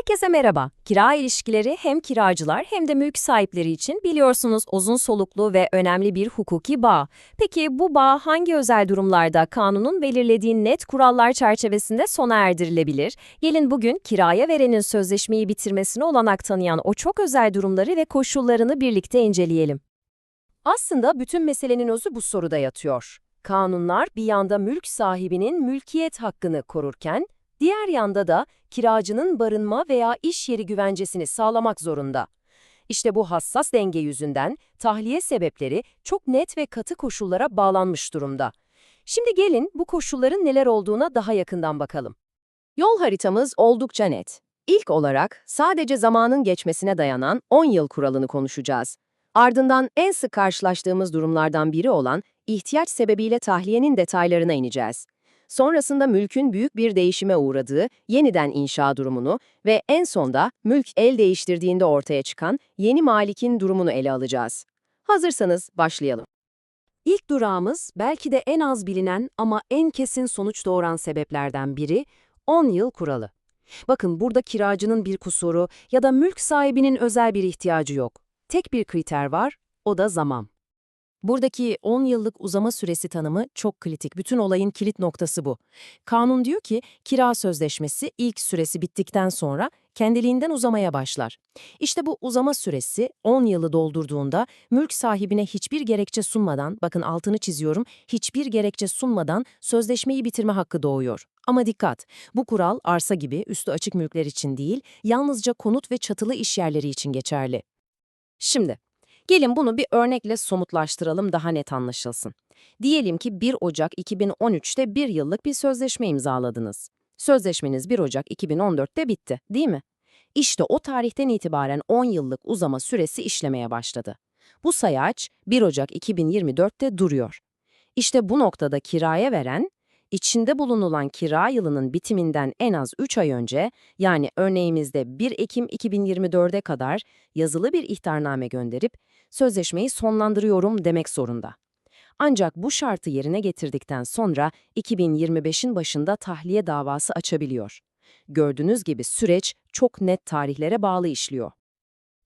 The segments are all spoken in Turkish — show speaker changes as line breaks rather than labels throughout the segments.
Herkese merhaba. Kira ilişkileri hem kiracılar hem de mülk sahipleri için biliyorsunuz uzun soluklu ve önemli bir hukuki bağ. Peki bu bağ hangi özel durumlarda kanunun belirlediği net kurallar çerçevesinde sona erdirilebilir? Gelin bugün kiraya verenin sözleşmeyi bitirmesine olanak tanıyan o çok özel durumları ve koşullarını birlikte inceleyelim. Aslında bütün meselenin özü bu soruda yatıyor. Kanunlar bir yanda mülk sahibinin mülkiyet hakkını korurken, diğer yanda da kiracının barınma veya iş yeri güvencesini sağlamak zorunda. İşte bu hassas denge yüzünden tahliye sebepleri çok net ve katı koşullara bağlanmış durumda. Şimdi gelin bu koşulların neler olduğuna daha yakından bakalım. Yol haritamız oldukça net. İlk olarak sadece zamanın geçmesine dayanan 10 yıl kuralını konuşacağız. Ardından en sık karşılaştığımız durumlardan biri olan ihtiyaç sebebiyle tahliyenin detaylarına ineceğiz. Sonrasında mülkün büyük bir değişime uğradığı yeniden inşa durumunu ve en sonda mülk el değiştirdiğinde ortaya çıkan yeni malikin durumunu ele alacağız. Hazırsanız başlayalım. İlk durağımız belki de en az bilinen ama en kesin sonuç doğuran sebeplerden biri 10 yıl kuralı. Bakın burada kiracının bir kusuru ya da mülk sahibinin özel bir ihtiyacı yok. Tek bir kriter var, o da zaman. Buradaki 10 yıllık uzama süresi tanımı çok kritik. Bütün olayın kilit noktası bu. Kanun diyor ki kira sözleşmesi ilk süresi bittikten sonra kendiliğinden uzamaya başlar. İşte bu uzama süresi 10 yılı doldurduğunda mülk sahibine hiçbir gerekçe sunmadan, bakın altını çiziyorum, hiçbir gerekçe sunmadan sözleşmeyi bitirme hakkı doğuyor. Ama dikkat, bu kural arsa gibi üstü açık mülkler için değil, yalnızca konut ve çatılı iş yerleri için geçerli. Şimdi, gelin bunu bir örnekle somutlaştıralım daha net anlaşılsın. Diyelim ki 1 Ocak 2013'te bir yıllık bir sözleşme imzaladınız. Sözleşmeniz 1 Ocak 2014'te bitti, değil mi? İşte o tarihten itibaren 10 yıllık uzama süresi işlemeye başladı. Bu sayaç 1 Ocak 2024'te duruyor. İşte bu noktada kiraya veren, içinde bulunulan kira yılının bitiminden en az 3 ay önce, yani örneğimizde 1 Ekim 2024'e kadar yazılı bir ihtarname gönderip sözleşmeyi sonlandırıyorum demek zorunda. Ancak bu şartı yerine getirdikten sonra 2025'in başında tahliye davası açabiliyor. Gördüğünüz gibi süreç çok net tarihlere bağlı işliyor.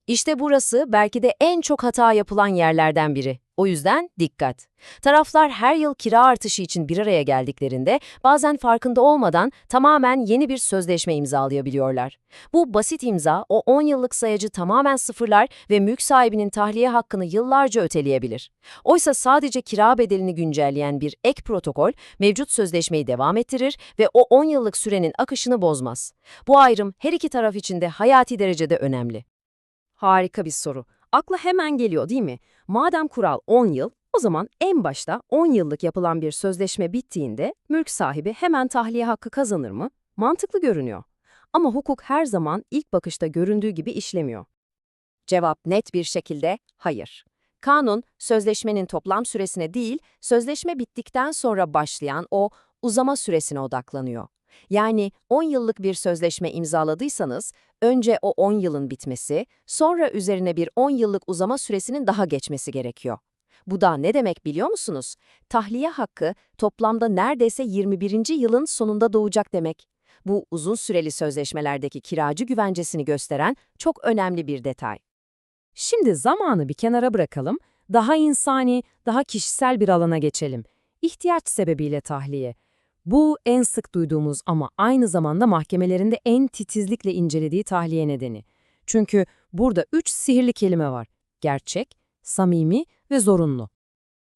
İşte burası belki de en çok hata yapılan yerlerden biri. O yüzden dikkat. Taraflar her yıl kira artışı için bir araya geldiklerinde bazen farkında olmadan tamamen yeni bir sözleşme imzalayabiliyorlar. Bu basit imza o 10 yıllık sayacı tamamen sıfırlar ve mülk sahibinin tahliye hakkını yıllarca öteleyebilir. Oysa sadece kira bedelini güncelleyen bir ek protokol mevcut sözleşmeyi devam ettirir ve o 10 yıllık sürenin akışını bozmaz. Bu ayrım her iki taraf için de hayati derecede önemli. Harika bir soru. Akla hemen geliyor değil mi? Madem kural 10 yıl, o zaman en başta 10 yıllık yapılan bir sözleşme bittiğinde mülk sahibi hemen tahliye hakkı kazanır mı? Mantıklı görünüyor. Ama hukuk her zaman ilk bakışta göründüğü gibi işlemiyor. Cevap net bir şekilde hayır. Kanun, sözleşmenin toplam süresine değil, sözleşme bittikten sonra başlayan o uzama süresine odaklanıyor. Yani 10 yıllık bir sözleşme imzaladıysanız, önce o 10 yılın bitmesi, sonra üzerine bir 10 yıllık uzama süresinin daha geçmesi gerekiyor. Bu da ne demek biliyor musunuz? Tahliye hakkı toplamda neredeyse 21. yılın sonunda doğacak demek. Bu uzun süreli sözleşmelerdeki kiracı güvencesini gösteren çok önemli bir detay. Şimdi zamanı bir kenara bırakalım, daha insani, daha kişisel bir alana geçelim. İhtiyaç sebebiyle tahliye. Bu en sık duyduğumuz ama aynı zamanda mahkemelerinde en titizlikle incelediği tahliye nedeni. Çünkü burada üç sihirli kelime var. Gerçek, samimi ve zorunlu.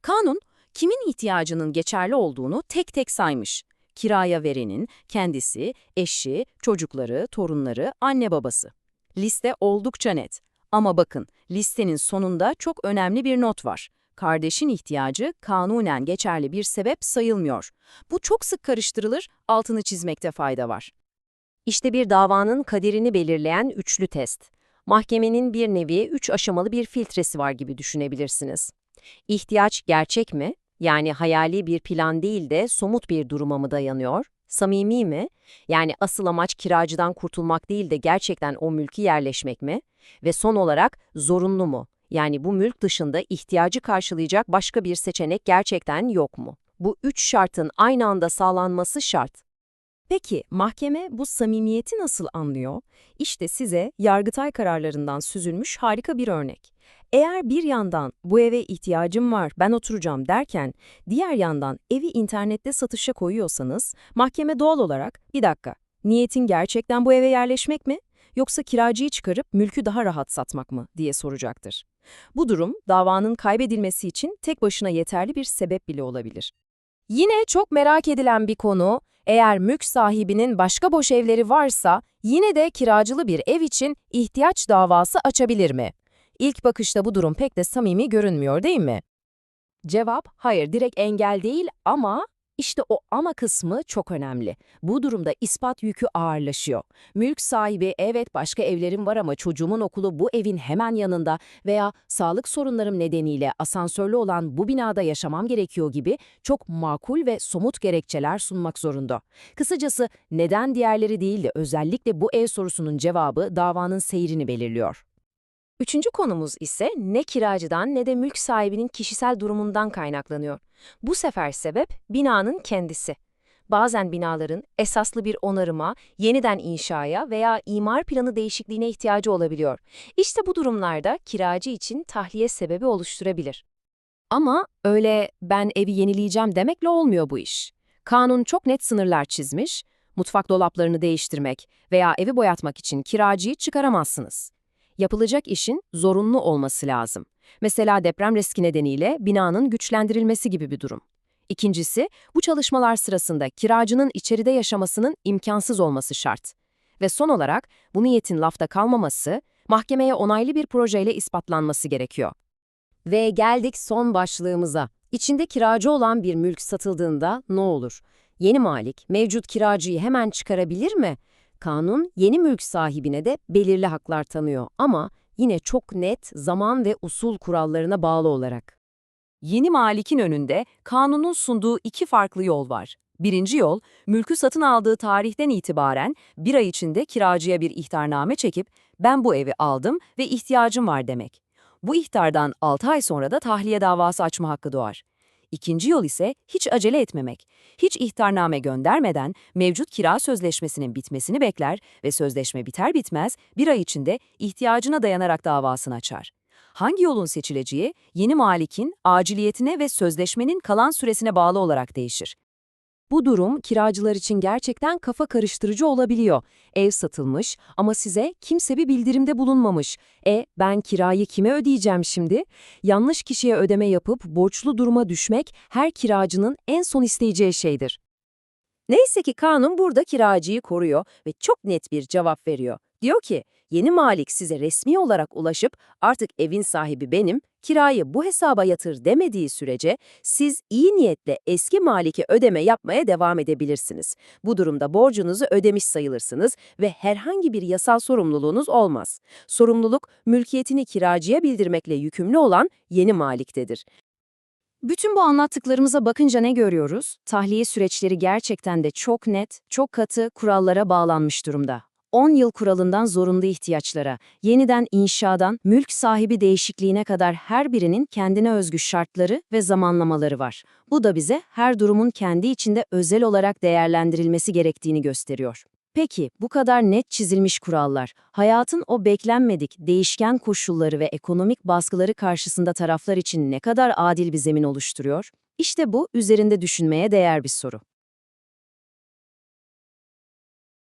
Kanun, kimin ihtiyacının geçerli olduğunu tek tek saymış. Kiraya verenin, kendisi, eşi, çocukları, torunları, anne babası. Liste oldukça net. Ama bakın, listenin sonunda çok önemli bir not var kardeşin ihtiyacı kanunen geçerli bir sebep sayılmıyor. Bu çok sık karıştırılır, altını çizmekte fayda var. İşte bir davanın kaderini belirleyen üçlü test. Mahkemenin bir nevi üç aşamalı bir filtresi var gibi düşünebilirsiniz. İhtiyaç gerçek mi? Yani hayali bir plan değil de somut bir duruma mı dayanıyor? Samimi mi? Yani asıl amaç kiracıdan kurtulmak değil de gerçekten o mülkü yerleşmek mi? Ve son olarak zorunlu mu? Yani bu mülk dışında ihtiyacı karşılayacak başka bir seçenek gerçekten yok mu? Bu üç şartın aynı anda sağlanması şart. Peki mahkeme bu samimiyeti nasıl anlıyor? İşte size Yargıtay kararlarından süzülmüş harika bir örnek. Eğer bir yandan bu eve ihtiyacım var, ben oturacağım derken, diğer yandan evi internette satışa koyuyorsanız, mahkeme doğal olarak, bir dakika, niyetin gerçekten bu eve yerleşmek mi? Yoksa kiracıyı çıkarıp mülkü daha rahat satmak mı diye soracaktır. Bu durum davanın kaybedilmesi için tek başına yeterli bir sebep bile olabilir. Yine çok merak edilen bir konu, eğer mülk sahibinin başka boş evleri varsa yine de kiracılı bir ev için ihtiyaç davası açabilir mi? İlk bakışta bu durum pek de samimi görünmüyor değil mi? Cevap, hayır direkt engel değil ama işte o ama kısmı çok önemli. Bu durumda ispat yükü ağırlaşıyor. Mülk sahibi evet başka evlerim var ama çocuğumun okulu bu evin hemen yanında veya sağlık sorunlarım nedeniyle asansörlü olan bu binada yaşamam gerekiyor gibi çok makul ve somut gerekçeler sunmak zorunda. Kısacası neden diğerleri değil de özellikle bu ev sorusunun cevabı davanın seyrini belirliyor. Üçüncü konumuz ise ne kiracıdan ne de mülk sahibinin kişisel durumundan kaynaklanıyor. Bu sefer sebep binanın kendisi. Bazen binaların esaslı bir onarıma, yeniden inşaya veya imar planı değişikliğine ihtiyacı olabiliyor. İşte bu durumlarda kiracı için tahliye sebebi oluşturabilir. Ama öyle ben evi yenileyeceğim demekle olmuyor bu iş. Kanun çok net sınırlar çizmiş, mutfak dolaplarını değiştirmek veya evi boyatmak için kiracıyı çıkaramazsınız yapılacak işin zorunlu olması lazım. Mesela deprem riski nedeniyle binanın güçlendirilmesi gibi bir durum. İkincisi, bu çalışmalar sırasında kiracının içeride yaşamasının imkansız olması şart. Ve son olarak bu niyetin lafta kalmaması, mahkemeye onaylı bir projeyle ispatlanması gerekiyor. Ve geldik son başlığımıza. İçinde kiracı olan bir mülk satıldığında ne olur? Yeni malik mevcut kiracıyı hemen çıkarabilir mi? Kanun yeni mülk sahibine de belirli haklar tanıyor ama yine çok net zaman ve usul kurallarına bağlı olarak. Yeni malikin önünde kanunun sunduğu iki farklı yol var. Birinci yol, mülkü satın aldığı tarihten itibaren bir ay içinde kiracıya bir ihtarname çekip ben bu evi aldım ve ihtiyacım var demek. Bu ihtardan 6 ay sonra da tahliye davası açma hakkı doğar. İkinci yol ise hiç acele etmemek. Hiç ihtarname göndermeden mevcut kira sözleşmesinin bitmesini bekler ve sözleşme biter bitmez bir ay içinde ihtiyacına dayanarak davasını açar. Hangi yolun seçileceği yeni malikin aciliyetine ve sözleşmenin kalan süresine bağlı olarak değişir. Bu durum kiracılar için gerçekten kafa karıştırıcı olabiliyor. Ev satılmış ama size kimse bir bildirimde bulunmamış. E ben kirayı kime ödeyeceğim şimdi? Yanlış kişiye ödeme yapıp borçlu duruma düşmek her kiracının en son isteyeceği şeydir. Neyse ki kanun burada kiracıyı koruyor ve çok net bir cevap veriyor. Diyor ki, yeni malik size resmi olarak ulaşıp artık evin sahibi benim, kirayı bu hesaba yatır demediği sürece siz iyi niyetle eski malike ödeme yapmaya devam edebilirsiniz. Bu durumda borcunuzu ödemiş sayılırsınız ve herhangi bir yasal sorumluluğunuz olmaz. Sorumluluk, mülkiyetini kiracıya bildirmekle yükümlü olan yeni maliktedir. Bütün bu anlattıklarımıza bakınca ne görüyoruz? Tahliye süreçleri gerçekten de çok net, çok katı kurallara bağlanmış durumda. 10 yıl kuralından zorunlu ihtiyaçlara, yeniden inşadan mülk sahibi değişikliğine kadar her birinin kendine özgü şartları ve zamanlamaları var. Bu da bize her durumun kendi içinde özel olarak değerlendirilmesi gerektiğini gösteriyor. Peki bu kadar net çizilmiş kurallar, hayatın o beklenmedik, değişken koşulları ve ekonomik baskıları karşısında taraflar için ne kadar adil bir zemin oluşturuyor? İşte bu üzerinde düşünmeye değer bir soru.